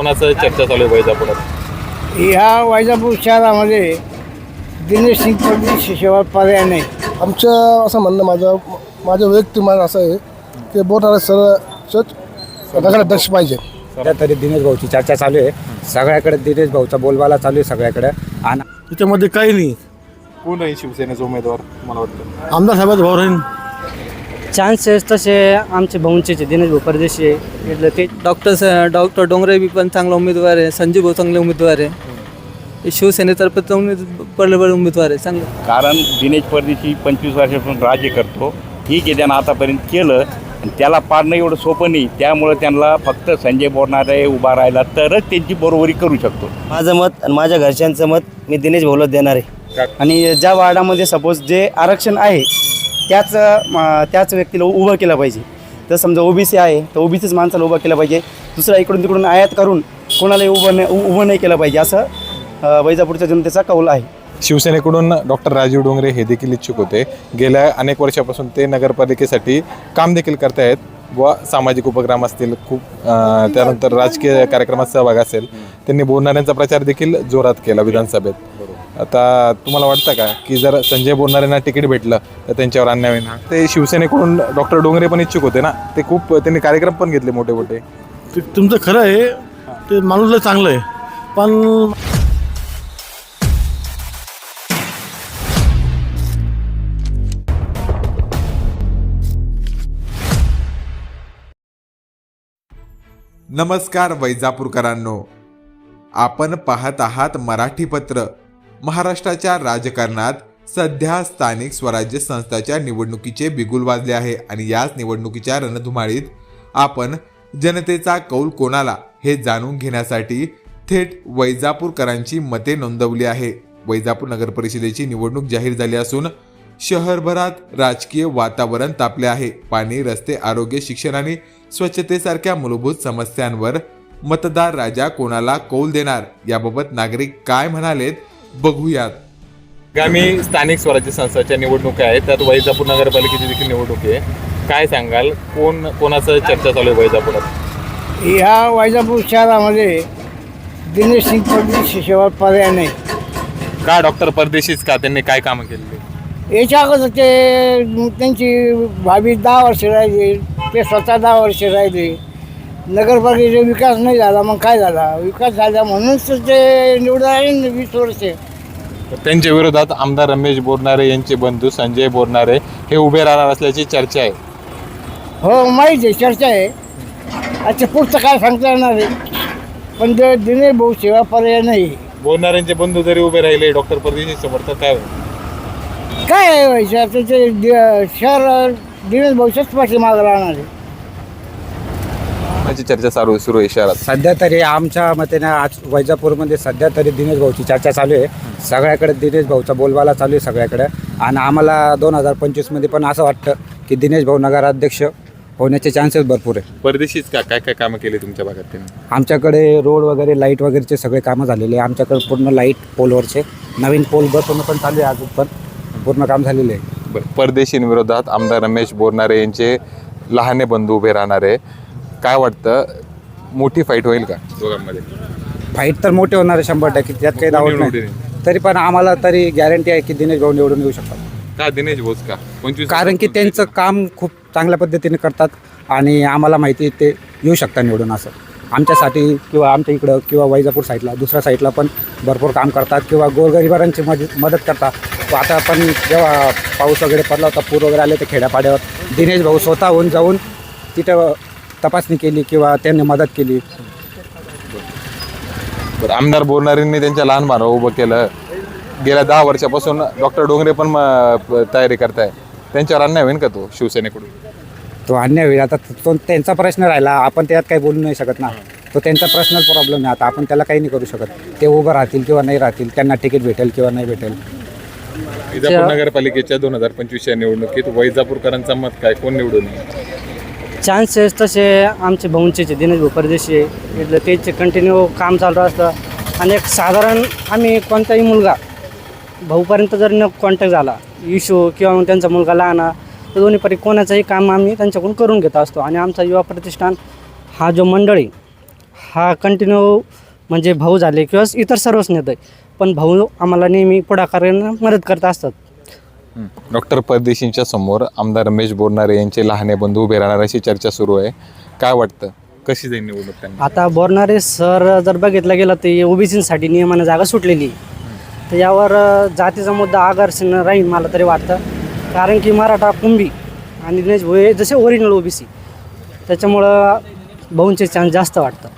कोणाचं चर्चा चालू आहे वैजापुरात? ह्या वैजापूर शहरामध्ये दिनेश सिंग पडवी शिशेवर पर्याय नाही. आमचं असं म्हणणं माझं माझं वैयक्तिक मत असं आहे की बोटाला सरळ नगराध्यक्ष पाहिजे. सध्या तरी दिनेश भाऊची चर्चा चालू आहे. सगळ्याकडे दिनेश भाऊचा बोलबाला चालू आहे सगळ्याकडे. आणि त्याच्यामध्ये काही नाही. कोण आहे शिवसेनेचा उमेदवार मला वाटतं? आमदार साहेबाचं भाऊ राहील चान्सेस तसे आमचे भाऊंचे दिनेश भाऊ परदेशी आहे. इथलं ते डॉक्टर स- डॉक्टर डोंगरे बी पण चांगला उमेदवार आहे. संजीव भाऊ चांगले उमेदवार आहे. शिवसेनेतर्फे चांगले पडले पडले उमेदवार आहे. चांगले. कारण दिनेश परदेशी पंचवीस वर्षापासून राज्य करतो. ठीक आहे त्यानं आतापर्यंत केलं. आणि त्याला पाडणं एवढं सोपं नाही. त्यामुळं त्यांना फक्त संजय बोरणारे उभा राहिला तरच त्यांची बरोबरी करू शकतो. माझं मत आणि माझ्या घरच्यांचं मत मी दिनेश भाऊला देणार आहे. आणि ज्या वार्डामध्ये सपोज जे आरक्षण आहे त्याच त्याच व्यक्तीला उभं केलं पाहिजे. जर समजा ओबीसी आहे तर ओबीसीच माणसाला उभं केलं पाहिजे. दुसरा इकडून तिकडून आयात करून कोणालाही उभं नाही उ- उभं नाही केलं पाहिजे असं वैजापूरच्या जनतेचा कौल आहे. शिवसेनेकडून डॉक्टर राजीव डोंगरे हे देखील इच्छुक होते. गेल्या अनेक वर्षापासून ते नगरपालिकेसाठी काम देखील करतायत व सामाजिक उपक्रम असतील खूप त्यानंतर राजकीय कार्यक्रमात सहभाग असेल. त्यांनी बोलणाऱ्यांचा प्रचार देखील जोरात केला विधानसभेत. आता तुम्हाला वाटतं का की जर संजय बोलणाऱ्यांना तिकीट भेटलं तर त्यांच्यावर अन्याय होईल? ते शिवसेनेकडून डॉक्टर डोंगरे पण इच्छुक होते ना. ते खूप त्यांनी कार्यक्रम पण घेतले मोठे मोठे ते तुमचं खरं आहे. ते माणूसला चांगलं आहे. पण नमस्कार वैजापूरकरांनो. आपण पाहत आहात मराठी पत्र. महाराष्ट्राच्या राजकारणात सध्या स्थानिक स्वराज्य संस्थाच्या निवडणुकीचे बिगुल वाजले आहे आणि याच निवडणुकीच्या रणधुमाळीत आपण जनतेचा कौल कोणाला हे जाणून घेण्यासाठी थेट वैजापूरकरांची मते नोंदवली आहे. वैजापूर नगर परिषदेची निवडणूक जाहीर झाली असून शहरभरात राजकीय वातावरण तापले आहे. पाणी रस्ते आरोग्य शिक्षण आणि स्वच्छतेसारख्या मूलभूत समस्यांवर मतदार राजा कोणाला कौल देणार? याबाबत नागरिक काय म्हणालेत? बघूयात. आगामी स्थानिक स्वराज्य संस्थाच्या निवडणुका आहेत त्यात वैजापूर नगरपालिकेची देखील निवडणूक आहे. काय सांगाल? कोण कोणाचं चर्चा चालू आहे वैजापुरात? ह्या वैजापूर शहरामध्ये दिनेश सिंग पडवी शिशेवर पर्याय नाही. का डॉक्टर परदेशीच का? त्यांनी काय कामं केलेली? याच्या अगोदर ते त्यांची भावी दहा वर्ष राहिली ते स्वतः दहा वर्ष राहिले. नगरपालिकेचा विकास नाही झाला मग काय झाला? विकास झाला म्हणूनच तर ते निवडून ना वीस वर्षे. तर त्यांच्या विरोधात आमदार रमेश बोरनारे यांचे बंधू संजय बोरनारे हे उभे राहणार असल्याची चर्चा आहे. हो माहीत आहे चर्चा आहे. अच्छा पुढचं काय सांगता येणार आहे? पण ते दिनेश भाऊ सेवा पर्याय नाही. बोरनाऱ्यांचे बंधू जरी उभे राहिले डॉक्टर परदेशी समर्थक काय होईल? काय आहे व्हायचं आता ते दि- शहर दिनेश भाऊच्याच पाठीमागं राहणार आहे. त्याची चर्चा चालू सुरू आहे शहरात. सध्या तरी आमच्या मतेने आज वैजापूरमध्ये सध्या तरी दिनेश भाऊची चर्चा चालू आहे. सगळ्याकडे दिनेश भाऊचा बोलबाला चालू आहे सगळ्याकडे. आणि आम्हाला दोन हजार पंचवीसमध्ये पण असं वाटतं की दिनेश भाऊ नगराध्यक्ष होण्याचे चान्सेस भरपूर आहे. परदेशीच का काय काय कामं केली तुमच्या भागात त्यांनी? आमच्याकडे रोड वगैरे लाइट वगैरेचे सगळे कामं झालेले आहे. आमच्याकडे पूर्ण लाइट पोलवरचे नवीन पोल बसवणं पण चालू आहे अजून पण. पूर्ण काम झालेलं आहे. बरं परदेशींविरोधात आमदार रमेश बोरनारे यांचे लहाने बंधू उभे राहणार आहे. काय वाटतं? मोठी फाईट होईल का दोघांमध्ये? फाईट तर मोठे होणार आहे शंभर टक्के. त्यात काही कोणी दावत निवडून नाही तरी पण आम्हाला तरी गॅरंटी आहे की दिनेश भाऊ निवडून येऊ शकतात. का दिनेश भोस का? पंचवीस कारण की त्यांचं काम खूप चांगल्या पद्धतीने करतात आणि आम्हाला माहिती आहे ते येऊ शकतात निवडून असं. आमच्यासाठी किंवा आमच्या इकडं किंवा वैजापूर साईडला दुसऱ्या साईडला पण भरपूर काम करतात किंवा गोरगरिबांची मदत मदत करतात. व आता पण जेव्हा पाऊस वगैरे पडला होता पूर वगैरे आले तर खेड्यापाड्यावर दिनेश भाऊ स्वतःहून जाऊन तिथं तपासणी केली किंवा त्यांनी मदत केली. बरं आमदार बोरणारेंनी त्यांच्या लहान भावाला उभं केलं. गेल्या दहा वर्षापासून डॉक्टर डोंगरे पण म- तयारी करताय. त्यांच्यावर अन्याय होईल का तो शिवसेनेकडून? तो अन्याय होईल. आता तो त्यांचा प्रश्न राहिला. आपण त्यात काही बोलू नाही शकत ना. तो त्यांचा पर्सनल प्रॉब्लेम आहे आता. आपण त्याला काही नाही करू शकत. ते उभं राहतील किंवा नाही राहतील. त्यांना तिकीट भेटेल किंवा नाही भेटेल. विजापूर नगरपालिकेच्या दोन हजार पंचवीसच्या निवडणुकीत वैजापूरकरांचं मत काय? कोण निवडून येईल? चान्सेस तसे आमचे भाऊंचेचे दिनेश परदेशी आहे. इथलं तेच कंटिन्यू काम चालू असतं. आणि एक साधारण आम्ही कोणताही मुलगा भाऊपर्यंत जर न कॉन्टॅक्ट झाला इशू किंवा मग त्यांचा मुलगा लहान तर दोन्हीपैकी कोणाचंही काम आम्ही त्यांच्याकडून करून घेत असतो. आणि आमचा युवा प्रतिष्ठान हा जो मंडळी हा कंटिन्यू म्हणजे भाऊ झाले किंवा इतर सर्वच नेते पण भाऊ आम्हाला नेहमी पुढाकारानं मदत करत असतात. डॉक्टर परदेशींच्या समोर आमदार रमेश बोरनारे यांचे लहाने बंधू उभे राहणार अशी चर्चा सुरू आहे. काय वाटतं? कशी जाईल निवडणूक त्यांना? आता बोरणारे सर जर बघितलं गेलं तर ओबीसीसाठी नियमानं जागा सुटलेली आहे. तर यावर जातीचा मुद्दा आकर्षण राहील मला तरी वाटतं. कारण की मराठा कुंभी आणि दिनेश भोये जसे ओरिजिनल ओबीसी. त्याच्यामुळं भाऊंचे चान्स जास्त वाटतं.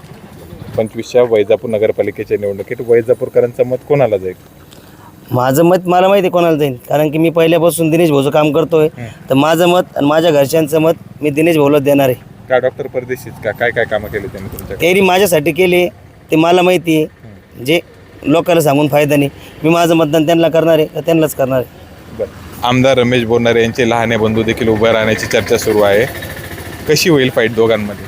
पंचवीसच्या वैजापूर नगरपालिकेच्या निवडणुकीत वैजापूरकरांचं मत कोणाला जाईल? माझं मत मला माहिती आहे कोणाला जाईल कारण की मी पहिल्यापासून दिनेश भाऊचं काम करतोय. तर माझं मत आणि माझ्या घरच्यांचं मत मी दिनेश भाऊलाच देणार आहे. का डॉक्टर परदेशीच का काय काय कामं केली त्यांनी माझ्यासाठी केले ते मला माहिती आहे. जे लोकांना सांगून फायदा नाही. मी माझं मतदान त्यांना करणार आहे का त्यांनाच करणार आहे. बरं. आमदार रमेश बोरनारे यांचे लहाने बंधू देखील उभे राहण्याची चर्चा सुरू आहे. कशी होईल फाईट दोघांमध्ये?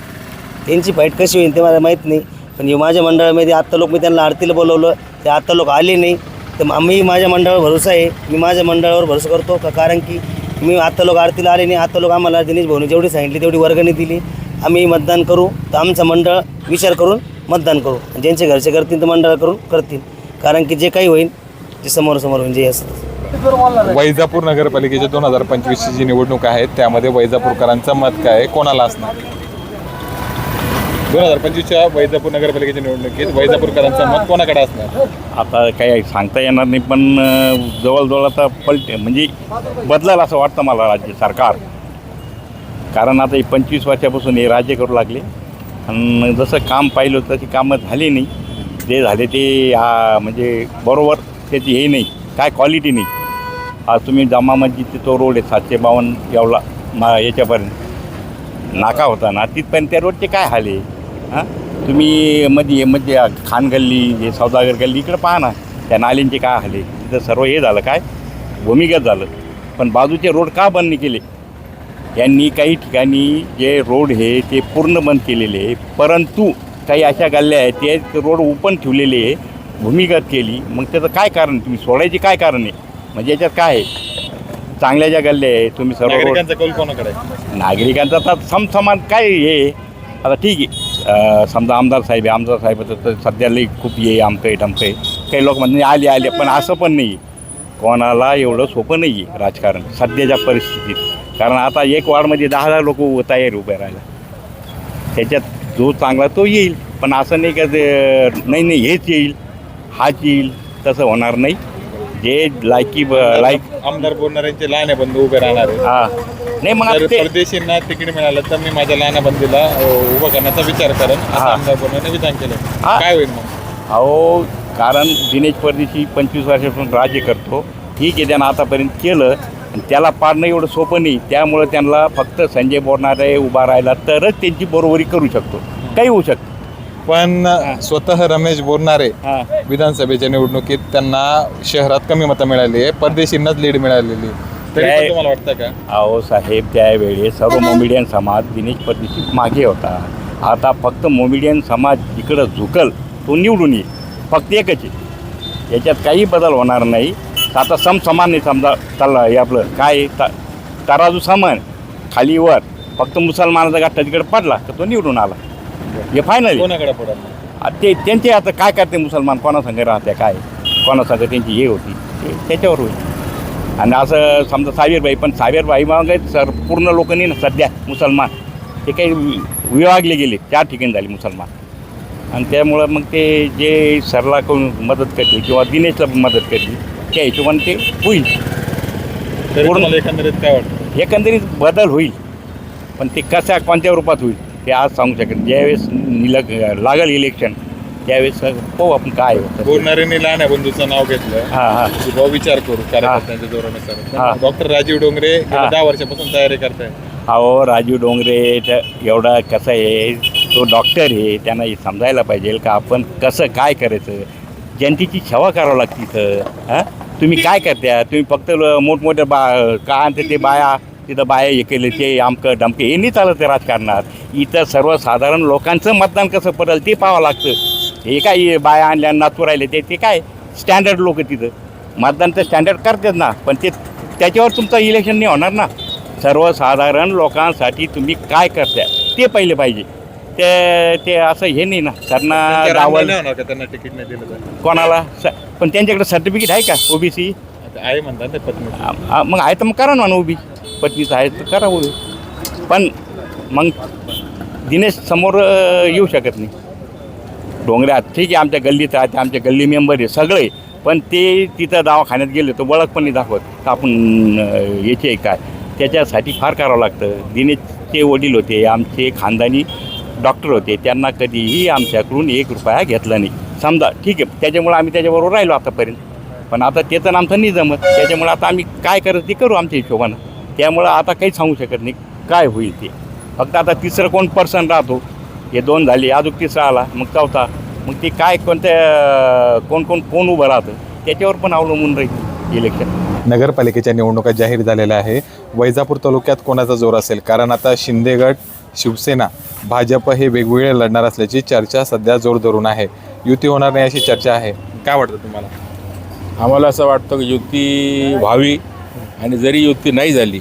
त्यांची फाईट कशी होईल ते मला माहीत नाही. पण हे माझ्या मंडळामध्ये आत्ता लोक मी त्यांना आरतीला बोलवलं. ते आत्ता लोक आले नाही. तर आम्ही माझ्या मंडळावर भरोसा आहे. मी माझ्या मंडळावर भरोसा करतो का? कारण की मी आत्ता लोक आरतीला आले नाही. आत्ता लोक आम्हाला दिनेश भाऊने जेवढी सांगितली तेवढी वर्गणी दिली. आम्ही मतदान करू. तर आमचं मंडळ विचार करून मतदान करू. ज्यांचे घरचे करतील तर मंडळ करून करतील. कारण की जे काही होईल ते समोरासमोर म्हणजे होईल जे असतं. वैजापूर नगरपालिकेच्या दोन हजार पंचवीसची जी निवडणूक आहे त्यामध्ये वैजापूरकरांचं मत काय? आहे? कोणाला असणार? दोन हजार पंचवीसच्या वैजापूर नगरपालिकेच्या निवडणुकीत वैजापूरकरांचं मत कोणाकडे असणार? आता काही सांगता येणार नाही पण जवळजवळ आता पलटे म्हणजे बदलायला असं वाटतं मला राज्य सरकार. कारण आता हे पंचवीस वर्षापासून हे राज्य करू लागले. आणि जसं काम पाहिलं होतं तशी कामं झाली नाही. जे झाले ते म्हणजे बरोबर त्याची हे नाही काय क्वालिटी नाही. आज तुम्ही जामा मस्जिदचे तो रोड आहे सातशे बावन्न एवढा मा याच्यापर्यंत नाका होता ना तिथपर्यंत त्या रोडचे काय हाल आहे? हां? तुम्ही मध्ये मध्ये खान गल्ली हे सौदागर गल्ली इकडं पहा ना त्या नालींचे काय हाल आहे? तिथं सर्व हे झालं काय? भूमिगत झालं. पण बाजूचे रोड का बंद नाही केले? यांनी काही ठिकाणी जे रोड हे ते पूर्ण बंद केलेले आहे. परंतु काही अशा गल्ल्या आहेत ते रोड ओपन ठेवलेले आहे भूमिगत केली. मग त्याचं काय कारण? तुम्ही सोडायचे काय कारण आहे? म्हणजे याच्यात काय आहे? चांगल्या ज्या गल्ल्या आहे तुम्ही सर्व नागरिकांचा कौल कोणाकडे? नागरिकांचा आता समसमान काय हे? आता ठीक आहे. समजा आमदार साहेब आहे आमदार साहेबाचं तर सध्या लई खूप ये आमकं आहे टमकं आहे काही लोक म्हणजे आले आले. पण असं पण नाही. कोणाला एवढं सोपं नाही आहे राजकारण सध्याच्या परिस्थितीत. कारण आता एक वार्डमध्ये दहा हजार लोक तयार उभे राहायला. त्याच्यात जो चांगला तो येईल. पण असं नाही का ते नाही नाही हेच येईल हाच येईल. तसं होणार नाही. जे लायकी लायक आमदार बोरनाऱ्यांचे लहाने बंधू उभे राहणार आहे. हा. नाही मग आता जर ते परदेशींना तिकीट मिळालं तर मी माझ्या लहान बंधूला अ, उभं करण्याचा विचार करेन. असं हा. आमदार बोरनाने विधान केलं. हा. काय होईल मग? अहो कारण दिनेश परदेशी पंचवीस वर्षापासून राज्य करतो. ठीक आहे त्यानं आतापर्यंत केलं आणि त्याला पाडणं एवढं सोपं नाही. त्यामुळं त्यांना फक्त संजय बोरणारे उभा राहिला तरच त्यांची बरोबरी करू शकतो. काही होऊ शकतं. पण स्वतः रमेश बोरनारे हां. विधानसभेच्या निवडणुकीत त्यांना शहरात कमी मतं मिळाली आहे. परदेशींनाच लीड मिळालेली तरी तुम्हाला वाटतं का? अहो साहेब त्यावेळेस सर्व मोमिडियन समाज दिनेश परदेशी मागे होता. आता फक्त मोमिडियन समाज जिकडं झुकल तो निवडून येईल. फक्त एकच आहे. याच्यात काही बदल होणार नाही. आता सम समान नाही समजा चाललं हे आपलं काय आहे? ता- तराजू समान खाली वर. फक्त मुसलमानाचा गाठा तिकडे पडला तर तो निवडून आला. हे फायनल कोणाकडे पडेल? ते त्यांचे आता काय करते मुसलमान? कोणासंग राहते काय? कोणासंग त्यांची हे होती. ते त्याच्यावर होईल. आणि असं समजा सावीरबाई पण सावीरबाई मग सर पूर्ण लोक नाही ना सध्या मुसलमान. ते काही विभागले गेले चार ठिकाणी झाले मुसलमान. आणि त्यामुळं मग ते जे सरला कोण मदत करतील किंवा दिनेशला मदत करतील त्या हिशोबाने ते होईल. पूर्ण- एकंदरीत काय वाटतं? एकंदरीत बदल होईल. पण ते कशा कोणत्या रूपात होईल ते आज सांगू शकत ज्यावेळेस निलग लागल इलेक्शन त्यावेळेस पाहू आपण काय होतं लहान बंधूचं नाव घेतलं. हां हां. की विचार करू कार्यकर्त्यांच्या हा. डॉक्टर राजीव डोंगरे गेल्या हा. दहा वर्षापासून तयारी करताय. अहो राजू डोंगरे एवढा कसं आहे तो डॉक्टर आहे त्यांना हे समजायला पाहिजे का आपण कसं काय करायचं? जनतेची सेवा करावं लागते इथं हां? तुम्ही काय करत्या तुम्ही फक्त ल- मोठमोठ्या बा का आणते ते बाया? तिथं बाया हे केले ते आमकं डमके हे नाही चालत राजकारणात. इथं सर्वसाधारण लोकांचं मतदान कसं पडेल ते पाहावं लागतं. हे काय बाया आणल्या नातू राहिले ते ते काय स्टँडर्ड लोक तिथं. मतदान तर स्टँडर्ड करतात ना पण ते त्याच्यावर तुमचं इलेक्शन नाही होणार ना. सर्वसाधारण लोकांसाठी तुम्ही काय करताय ते पहिले पाहिजे. ते ते असं हे नाही ना त्यांना का त्यांना तिकीट नाही दिलं कोणाला? पण त्यांच्याकडे सर्टिफिकेट आहे का ओबीसी आहे म्हणतात पत्नी. मग आहे तर मग करा ना ओबी पत्नीचं आहे तर करा ओबी पण मग दिनेश समोर येऊ शकत नाही. डोंगरात. ठीक आहे आमच्या गल्लीत राहते आमच्या गल्ली मेंबर आहे सगळे. पण ते तिथं दवाखान्यात गेले तर ओळख पण नाही दाखवत आपण याचे आहे काय. त्याच्यासाठी फार करावं लागतं. दिनेशचे वडील होते आमचे खानदानी डॉक्टर होते. त्यांना कधीही आमच्याकडून एक रुपया घेतला नाही. समजा ठीक आहे त्याच्यामुळे आम्ही त्याच्याबरोबर राहिलो आतापर्यंत. पण आता ते तर आमचं नाही जमत. त्याच्यामुळे आता आम्ही काय करत ते करू आमच्या हिशोबानं. त्यामुळं आता काही सांगू शकत नाही. काय होईल ते. फक्त आता तिसरं कोण पर्सन राहतो हे दोन झाले अजून तिसरा आला मग चौथा. मग ते काय कोणत्या कोण कोण कोण उभं राहतं त्याच्यावर पण अवलंबून राहील इलेक्शन नगरपालिकेच्या निवडणुका जाहीर झालेल्या आहे. वैजापूर तालुक्यात कोणाचा जोर असेल? कारण आता शिंदेगड शिवसेना भाजप हे वेगवेगळे लढणार असल्याची चर्चा सध्या जोर धरून आहे. युती होणार नाही अशी चर्चा आहे. काय वाटतं तुम्हाला? आम्हाला असं वाटतं की युती व्हावी आणि जरी युती नाही झाली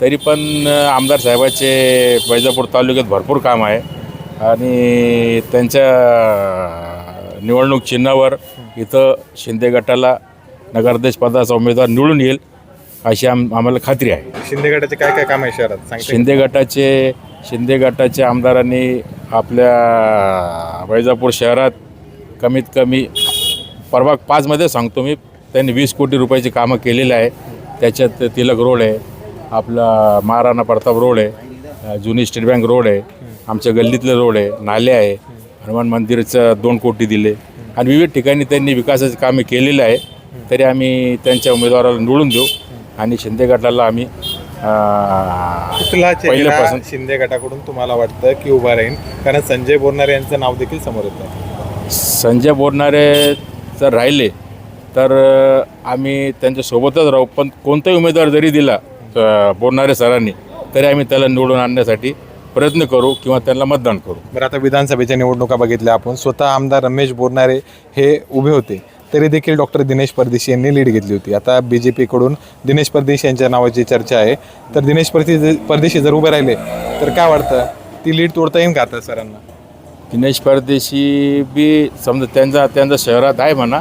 तरी पण आमदार साहेबाचे वैजापूर तालुक्यात भरपूर काम आहे. आणि त्यांच्या निवडणूक चिन्हावर इथं शिंदे गटाला नगराध्यक्ष पदाचा उमेदवार निवडून येईल अशी आम आम्हाला खात्री आहे. शिंदे गटाचे काय काय काम आहे शहरात? शिंदे गटाचे शिंदे गटाच्या आमदारांनी आपल्या वैजापूर शहरात कमीत कमी प्रभाग पाचमध्ये सांगतो मी त्यांनी वीस कोटी रुपयाची कामं केलेली आहे. त्याच्यात तिलक रोड आहे आपला महाराणा प्रताप रोड आहे जुनी स्टेट बँक रोड आहे. आमच्या गल्लीतले रोड आहे नाले आहे. हनुमान मंदिरचं दोन कोटी दिले. आणि विविध ठिकाणी त्यांनी विकासाची कामे केलेली आहे तरी आम्ही त्यांच्या उमेदवाराला निवडून देऊ. आणि शिंदे गटाला आम्ही कुठला चेहरा शिंदे गटाकडून तुम्हाला वाटतं की उभा राहील कारण संजय बोरनारे यांचं नाव देखील समोर येतं. संजय बोरणारे जर राहिले तर आम्ही त्यांच्यासोबतच राहू. पण कोणताही उमेदवार जरी दिला बोरणारे सरांनी तरी आम्ही त्याला निवडून आणण्यासाठी प्रयत्न करू किंवा त्यांना मतदान करू. बरं आता विधानसभेच्या निवडणुका बघितल्या आपण. स्वतः आमदार रमेश बोरनारे हे उभे होते. तरी देखील डॉक्टर दिनेश परदेशी यांनी लीड घेतली होती. आता बी जे पीकडून दिनेश परदेशी यांच्या नावाची चर्चा आहे. तर दिनेश परदेशी परदेशी जर उभे राहिले तर काय वाटतं? ती लीड तोडता येईल का आता सरांना? दिनेश परदेशी बी समजा त्यांचा त्यांचा शहरात आहे म्हणा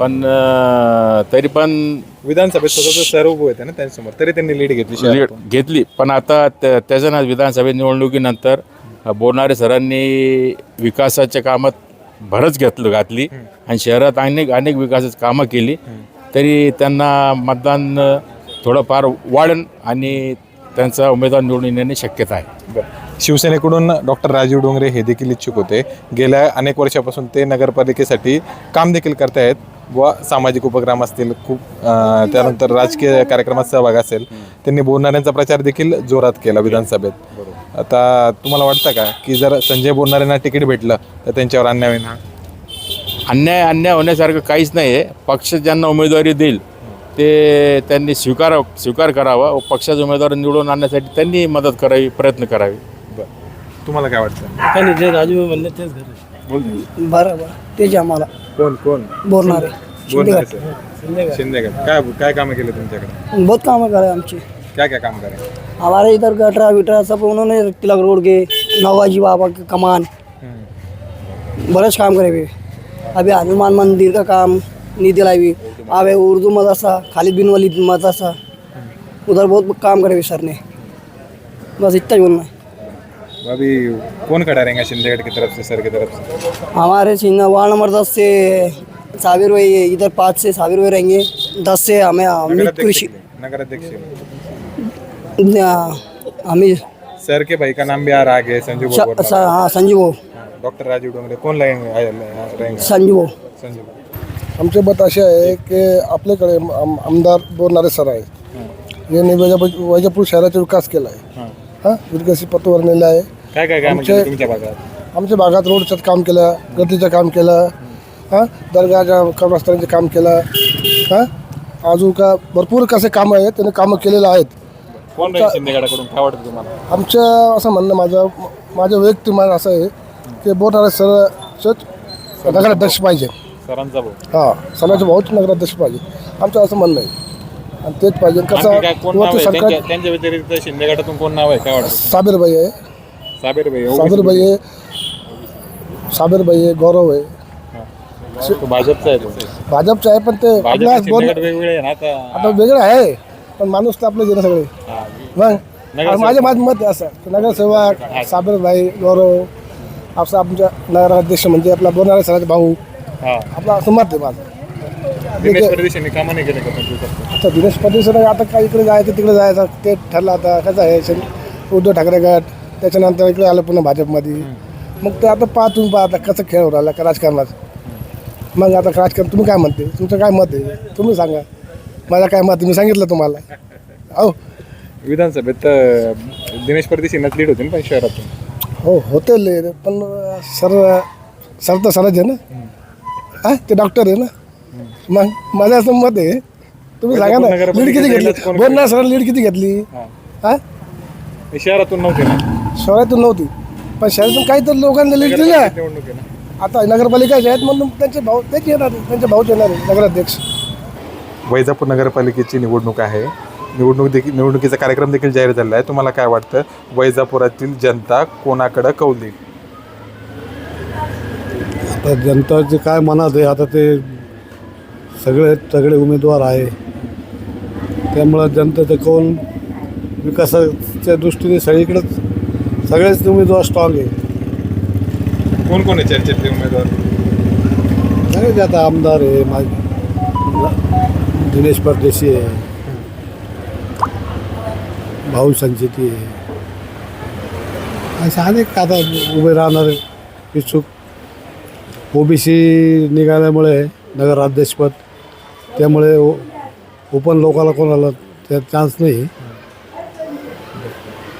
पण अ, तरी पण विधानसभेत स्वतःचं सर उभे होते ना त्यांच्यासमोर तरी त्यांनी लीड घेतली लीड शहरातून. घेतली. पण आता त्या- त्याच्या ना विधानसभा निवडणुकीनंतर अ, बोरणारे सरांनी विकासाच्या कामात भरच घेतलं घातली. आणि शहरात अनेक अनेक विकासाची कामं केली. तरी त्यांना मतदान थोडंफार वाढन आणि त्यांचा उमेदवार निवडून येण्याची शक्यता आहे. बरं. शिवसेनेकडून डॉक्टर राजीव डोंगरे हे देखील इच्छुक होते. गेल्या अनेक वर्षापासून ते नगरपालिकेसाठी काम देखील करतायत. व सामाजिक उपक्रम असतील खूप त्यानंतर राजकीय कार्यक्रमात सहभाग असेल त्यांनी बोरणाऱ्यांचा प्रचार देखील जोरात केला विधानसभेत. आता तुम्हाला वाटतं का की जर संजय बोरणाऱ्यांना तिकीट भेटलं तर त्यांच्यावर अन्याय होईल? अन्याय अन्याय होण्यासारखं काहीच नाही आहे पक्ष ज्यांना उमेदवारी देईल ते त्यांनी स्वीकार स्वीकार करावा. व पक्षाचा उमेदवार निवडून आणण्यासाठी त्यांनी मदत करावी प्रयत्न करावे. तुम्हाला काय वाटतं? जे राजू म्हणले तेच घर बरं बरं. तेच आम्हाला कोण कोण? बोलणारे. बोरणारे सर. शिंदेगड काय काय कामं केले तुमच्याकडे? बहुत काम करे आमचे. क्या क्या काम करे हमारे इधर गटरा विटरा सब उन्होंने तिलक रोड के नवाजी बाबा के कमान. बरस काम करे हुए. अभी हनुमान मंदिर का काम नहीं दिलाई हुई. अबे उर्दू मदरसा खालिद बिन वलीद मदरसा. उधर बहुत काम करे हुए सर ने. बस इतना ही बोलना है। अभी कौन खड़ा रहेगा शिंदेगढ़ की तरफ़ से सर की तरफ़ से? हमारे सीना वार्ड नंबर दस से साबिर भाई इधर पाँच से साबिर भाई रहेंगे। दस से हमें अमित कृषि के लिए। हमें सर के भाई का नाम भी आ रहा है संजू हाँ संजू भाऊ डॉक्टर राजीव डोंगरे कोण लागेंगे संजू संजू. आमचे मत असे आहे की आपल्याकडे आम- आमदार बोलणारे सर आहे यांनी वैजापूर वैजापूर शहराचा विकास केला आहे हां पथवर नेलं आहे. काय काय आमचे- केलं तुमच्या भागात? आमच्या भागात रोडचं काम केलं गर्दीचं काम केलं हां दर्गाच्या कर्मस्थानाचं काम केलं हां. अजून का भरपूर कसे कामं आहेत त्यांनी कामं केलेलं आहेत. कोण राहील शिंदेगडाकडून? काय वाटतं तुम्हाला? आमचं असं म्हणणं माझं माझं वैयक्तिक मत असं आहे की बोलणारे सर नगराध्यक्ष पाहिजे. सरांचा भाऊ. हां समाज बहुत नगराध्यक्ष पाहिजे. आमचं असं म्हणणं आहे. आणि तेच पाहिजे. कसं आणखी काय कोण किंवा नाव ते आहे? सरकार त्यांच्या त्यांच्या व्यतिरिक्त शिंदेगडातून कोण नाव आहे? काय वाटतं साबीर भाई आहे. साबीर भाई साबीर भाई आहे. साबीरबाई आहे गौरव आहे. तो भाजपचा आहे तो. भाजपचं आहे पण ते भाजप आपल्या दोन शिंदेगड वेगवेगळे आहे ना आता. आता वेगळं आहे पण माणूस तर आपले गेले सगळे. हा. मग? नगरसेवक. माझे माझं मत आहे असं की नगरसेवक साबीरबाई गौरव असं आमच्या नगराध्यक्ष म्हणजे आपला बोलणारे सराचे भाऊ. हा. आपला असं मत आहे माझं. दिनेश परदेशांनी कामं नाही केले का पंचवीस? आता दिनेश पटेल आता काय इकडे जायचं तिकडे जायचं. ते ठरलं आता कसं आहे शं- उद्धव ठाकरे गट त्याच्यानंतर इकडे आलं पुन्हा भाजपमध्ये. मग ते आता पाहा तुम्ही पहा आता कसं खेळ होऊ राहिला का राजकारणात. मग आता राजकारण तुम्ही काय म्हणते? तुमचं काय मत आहे? तुम्ही सांगा. माझं काय मत आहे? मी सांगितलं तुम्हाला. अहो विधानसभेत अं, दिनेश परदेशींनाच लीड होते ना पण शहरातून. हो होते ले पण सर सर तर सरच आहे ना. हा? ते डॉक्टर आहे ना? मग माझं असं मत आहे तुम्ही सांगा ना लीड किती घेतली? कोण- बोलणार सर लीड किती घेतली? हा. हा? हे शहरातून नव्हते ना? शहरातून नव्हती. पण शहरातून काहीतरी लोकांना लीड दिली ना. निवडणूक आहे ना आता नगरपालिकाचे आहेत म्हणून त्यांचे भाऊ तेच येणार. त्यांचे भाऊच येणार आहे नगराध्यक्ष. वैजापूर नगरपालिकेची निवडणूक आहे. निवडणूक देखील निवडणुकीचा कार्यक्रम देखील जाहीर झाला आहे. तुम्हाला काय वाटतं? वैजापुरातील जनता कोणाकडं कौल देईल? आता जनताचे काय मनात आहे आता ते सगळे सगळे उमेदवार आहे. त्यामुळं जनतेचं कौल विकासाच्या दृष्टीने सगळीकडंच सगळेच उमेदवार स्ट्रॉंग आहे. कोण कोण आहे चर्चेतले उमेदवार? सगळेच आता आमदार आहे मा दिनेश परदेशी आहे. भाऊ संचेती आहे. असे अनेक आता उभे राहणारे इच्छुक. ओबीसी निघाल्यामुळे नगराध्यक्षपद त्यामुळे ओपन लोकाला कोणाला त्या चान्स नाही.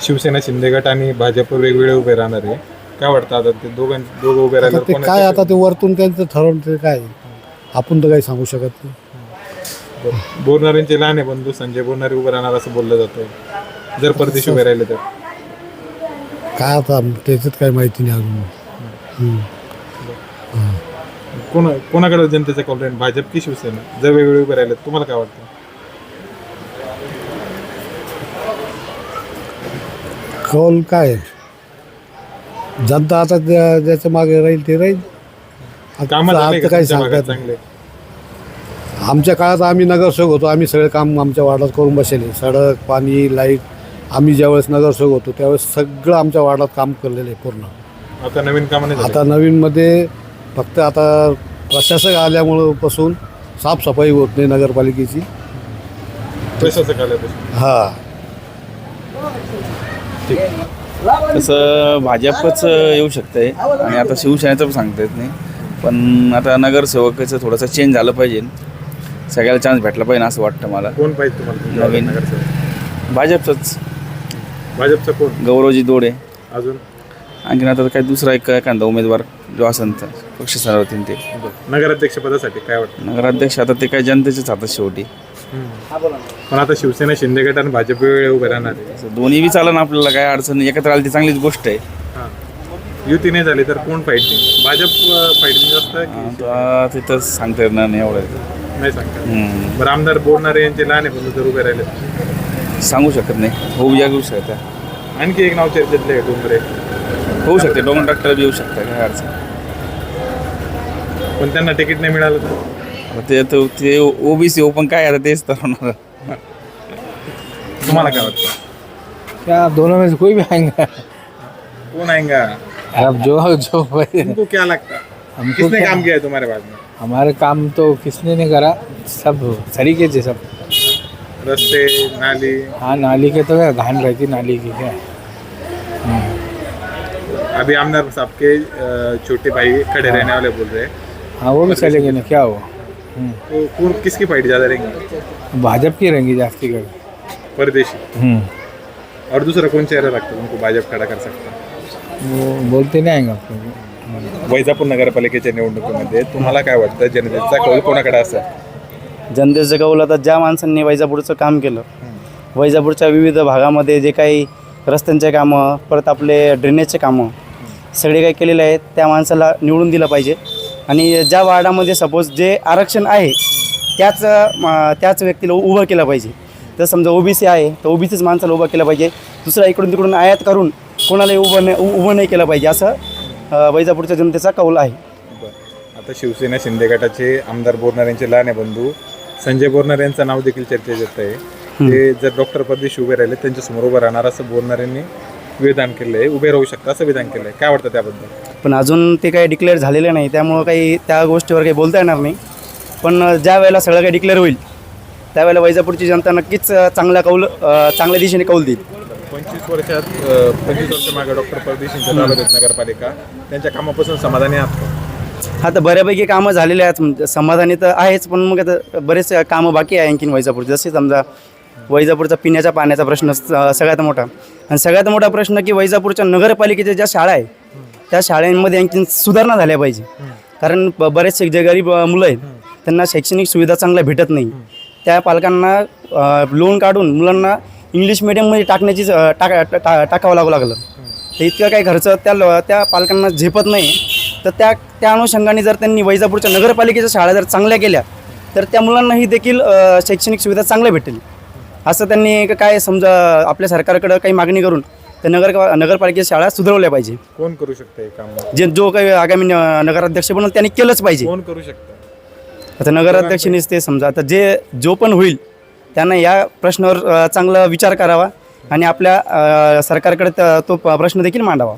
शिवसेना शिंदेगट आणि भाजप वेगवेगळे उभे राहणार आहे. काय वाटतं आता ते दोघां दोघं उभे आता राहिल्यावर ते काय आता ते वरतून त्यांचं ठरवून ते काय आपण तर काही सांगू शकत नाही. बरं. बोरणारेंचे लहान आहे बंधू संजय बोरणारे उभे राहणार असं बोललं जातं. जर परदेशी उभे राहिले तर. काय आता त्याच्यात काही माहिती नाही अजून. हम्म. कोण कोणाकडे जनतेचा कौल राहील? भाजप की शिवसेना? जर वेगवेगळे उभे राहिले तुम्हाला काय वाटतं? कौल काय? जनता आता ज्या- ज्याच्या मागे राहील ते राहील. कामं आता झाले आता का काही तुमच्या सांगता भागात येत नाही. चांगले आमच्या काळात आम्ही नगरसेवक होतो. आम्ही सगळे काम आमच्या वार्डात करून बसले सडक पाणी लाइट आम्ही ज्यावेळेस नगरसेवक होतो त्यावेळेस सगळं आमच्या वार्डात काम केलेलं आहे पूर्ण. आता नवीन कामं नाही झाले. आता नवीनमध्ये फक्त आता प्रशासक आल्यामुळं पासून साफसफाई होत नाही नगरपालिकेची. प्रशासक आल्यापासून? हा. तसं भाजपच येऊ शकतंय. आणि आता शिवसेनेचं पण सांगता येत नाही. पण आता नगरसेवकाचं थोडंसं चेंज झालं पाहिजे. सगळ्याला चान्स भेटला पाहिजे असं वाटतं मला. कोण पाहिजे तुम्हाला तुमच्या नवीन. नगरसेवक? भाजपचंच. भाजपचा कोण? गौरवजी दोडे. अजून? आणखीन आता काही दुसरा एक एखादा उमेदवार जो असेल तर पक्ष सरवतील ते. नगराध्यक्ष पदासाठी काय वाटतं? नगराध्यक्ष आता ते काय जनतेचेच हातात शेवटी. पण आता शिवसेना शिंदेगट आणि भाजप वेगवेगळे उभे राहणार. आहे असं दोन्ही बी चालन आपल्याला काय अडचण. एकत्र आली ती चांगलीच गोष्ट आहे. हां. युती नाही झाली तर कोण फाईट देईल? भाजप फाईट देईल जास्त की आता तिथं सांगता येणार नाही एवढं. नाही सांगता हम्म. बरं आमदार बोलणारे यांचे लहान आहे पण जर उभे राहिले. सांगू शकत नाही. होऊ जागू शकता आणखी एक नाव चर्चेतले आहे डोंगरे. होऊ शकते. डोंगर डॉक्टर बी येऊ शकता काय अडचण पण त्यांना तिकीट नाही मिळालं तर? आता ते तो ते ओबीसी ओपन काय आता तेच तर होणार. तुम्हाला काय वाटतं? क्या दोनों में से कोई भी आएंगे. कौन आएगा? अब जो जो तुमको क्या लगता? है हमको किसने क्या- काम किया है तुम्हारे बाद में? हमारे काम तो किसने नहीं करा सब सरीके से सब। रस्ते नाली? हाँ नाली के तो क्या धान रहती नाली की क्या अभी आमदार साहब के अ, छोटे भाई खड़े रहने वाले बोल रहे हैं। हाँ वो भी चलेंगे ना क्या हुआ तो कौन किसकी फाइट ज़्यादा रहेंगी? भाजप की रहेंगी जास्ती कर। परदेशी। और दूसरा कौन चेहरा लगता है उनको भाजप खड़ा कर सकता वो बोलते नहीं आएंगे आपको। वैजापूर नगरपालिकेच्या निवडणुकीमध्ये तुम्हाला काय वाटतं? जनतेचा कौल कोणाकडे असेल? जनतेचं कौल आता ज्या माणसांनी वैजापूरचं काम केलं वैजापूरच्या विविध भागामध्ये जे काही रस्त्यांचे कामं परत आपले ड्रेनेजचे कामं सगळे काही केलेले आहेत त्या माणसाला निवडून दिलं पाहिजे. आणि ज्या वार्डामध्ये सपोज जे आरक्षण आहे त्याच त्याच व्यक्तीला उभं केलं पाहिजे. तर समजा ओबीसी आहे तर ओबीसीच माणसाला उभं केलं पाहिजे. दुसरा इकडून तिकडून आयात करून कोणालाही उभं नाही उभं नाही केलं पाहिजे असं वैजापूरच्या जनतेचा कौल आहे. आता शिवसेना शिंदे गटाचे आमदार बोरणार यांचे लहाने बंधू. संजय बोरणार यांचं नाव देखील चर्चेत येत आहे ते जर डॉक्टर पदेशी उभे राहिले त्यांच्यासमोर उभं राहणार असं बोरणार यांनी विधान केलं आहे उभे राहू शकता असं विधान केलं आहे काय वाटतं त्याबद्दल? पण अजून ते काही डिक्लेअर झालेलं नाही त्यामुळं काही त्या गोष्टीवर काही बोलता येणार नाही. पण ज्या वेळेला सगळं काही डिक्लेअर होईल त्यावेळेला वैजापूरची जनता नक्कीच चांगला कौल अ, चांगल्या दिशेने कौल देईल. पंचवीस वर्षात अं, पंचवीस वर्ष मागे डॉक्टर परदेशींच्या ताब्यात नगरपालिका त्यांच्या कामापासून समाधानी आहात का? आता बऱ्यापैकी कामं झालेले आहेत म्हणजे समाधानी तर आहेच पण मग आता बरेच कामं बाकी आहे आणखीन वैजापूर जसे समजा वैजापूरचा पिण्याच्या पाण्याचा प्रश्न सगळ्यात मोठा. आणि सगळ्यात मोठा प्रश्न की वैजापूरच्या नगरपालिकेच्या ज्या शाळा आहे त्या शाळांमध्ये आणखी सुधारणा झाल्या पाहिजे. कारण ब- बरेचसे जे गरीब मुलं आहेत त्यांना शैक्षणिक सुविधा चांगल्या भेटत नाही. त्या पालकांना लोन काढून मुलांना इंग्लिश मिडियममध्ये टाकण्याची टाका टा- टाकावं लागू लागलं. तर इतकं काही खर्च त्या त्या पालकांना झेपत नाही. तर त्या त्या अनुषंगाने जर त्यांनी वैजापूरच्या नगरपालिकेच्या शाळा जर चांगल्या केल्या तर त्या मुलांनाही देखील शैक्षणिक सुविधा चांगल्या भेटेल. असं त्यांनी एक काय समजा आपल्या सरकारकडं काही मागणी करून त्या नगर नगरपालिकेच्या शाळा सुधारवल्या पाहिजे. कोण करू शकतं हे काम? जे जो काही आगामी न- नगराध्यक्ष बनून त्यांनी केलंच पाहिजे. कोण करू शकतं? आता नगराध्यक्षांनीच ते समजा. आता जे जो पण होईल त्यांना या प्रश्नावर अ, चांगला विचार करावा आणि आपल्या अ, सरकारकडे त- तो प- प्रश्न देखील मांडावा.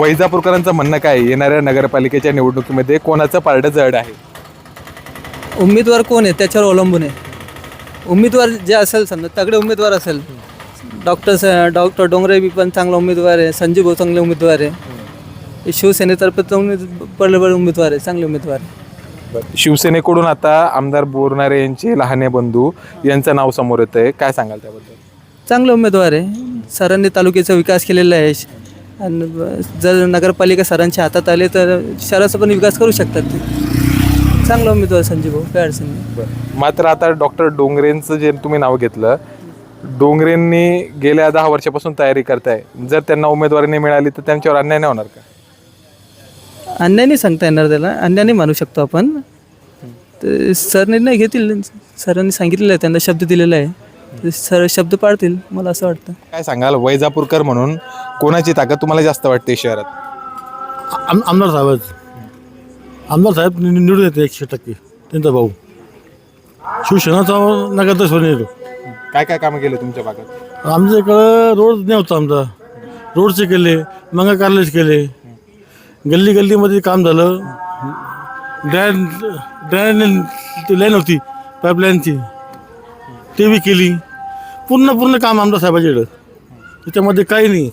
वैजापूरकरांचं म्हणणं काय? आहे? येणाऱ्या नगरपालिकेच्या निवडणुकीमध्ये कोणाचं पारडं जड आहे? उमेदवार कोण आहे? त्याच्यावर अवलंबून आहे. उमेदवार जे असेल समजा तगडे उमेदवार असेल डॉक्टर स- डॉक्टर डोंगरे बी पण चांगला उमेदवार आहे संजीव भाऊ चांगले उमेदवार आहे. हे शिवसेनेतर्फे बडे उमेदवार आहे चांगले उमेदवार आहे. शिवसेनेकडून आता आमदार बोरणारे यांचे लहाने बंधू यांचं नाव समोर येत आहे काय सांगाल त्याबद्दल? चांगले उमेदवार आहे. सरांनी तालुक्याचा विकास केलेला आहे. आणि जर नगरपालिका सरांच्या हातात आले तर शहराचा पण विकास करू शकतात ते. चांगला उमेदवार संजीव भाऊ काय अडचण नाही. मात्र आता डॉक्टर डोंगरेंचं जे तुम्ही नाव घेतलं डोंगरेंनी गेल्या दहा वर्षापासून तयारी करताय. जर त्यांना उमेदवारी नाही मिळाली तर त्यांच्यावर अन्याय नाही होणार का? अन्याय नाही सांगता येणार त्याला. अन्याय नाही मानू शकतो आपण. ते सर निर्णय घेतील. सरांनी सांगितलेलं आहे त्यांना शब्द दिलेला आहे. ते सर शब्द पाळतील मला असं वाटतं. काय सांगाल? वैजापूरकर म्हणून कोणाची ताकद तुम्हाला जास्त वाटते शहरात? आम आमदार साहेबच. आमदार साहेब नि- निवडून येते एकशे टक्के. त्यांचा भाऊ. शिवसेनाचा नगराध्यक्ष म्हणून येतो. काय काय कामं केले तुमच्या भागात? आमच्या इकडं रोड नाही होता आमचा. रोडचे केले मंगा कार्लेज केले. गल्ली गल्लीमध्ये काम झालं. ड्रॅन ड्रॅन ती लाईन होती पाईपलाईनची. ते बी केली. पूर्ण पूर्ण काम आमदार साहेबाच्या इकडं. त्याच्यामध्ये काही नाही.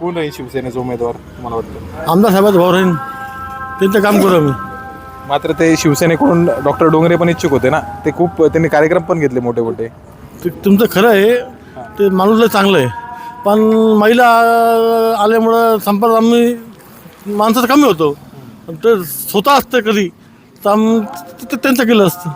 कोण आहे शिवसेनेचा उमेदवार मला वाटतं? आमदार साहेबाचा भाऊ राहीन. त्यांचं काम करू आम्ही. मात्र ते शिवसेनेकडून डॉक्टर डोंगरे पण इच्छुक होते ना. ते खूप त्यांनी कार्यक्रम पण घेतले मोठे मोठे. ते तुमचं खरं आहे. ते माणूस लय चांगलं आहे. पण महिला आल्यामुळं संपर्क आम्ही माणसाचं कमी होतो. ते स्वतः असतं कधी. तर आम ते- त्यांचं केलं असतं.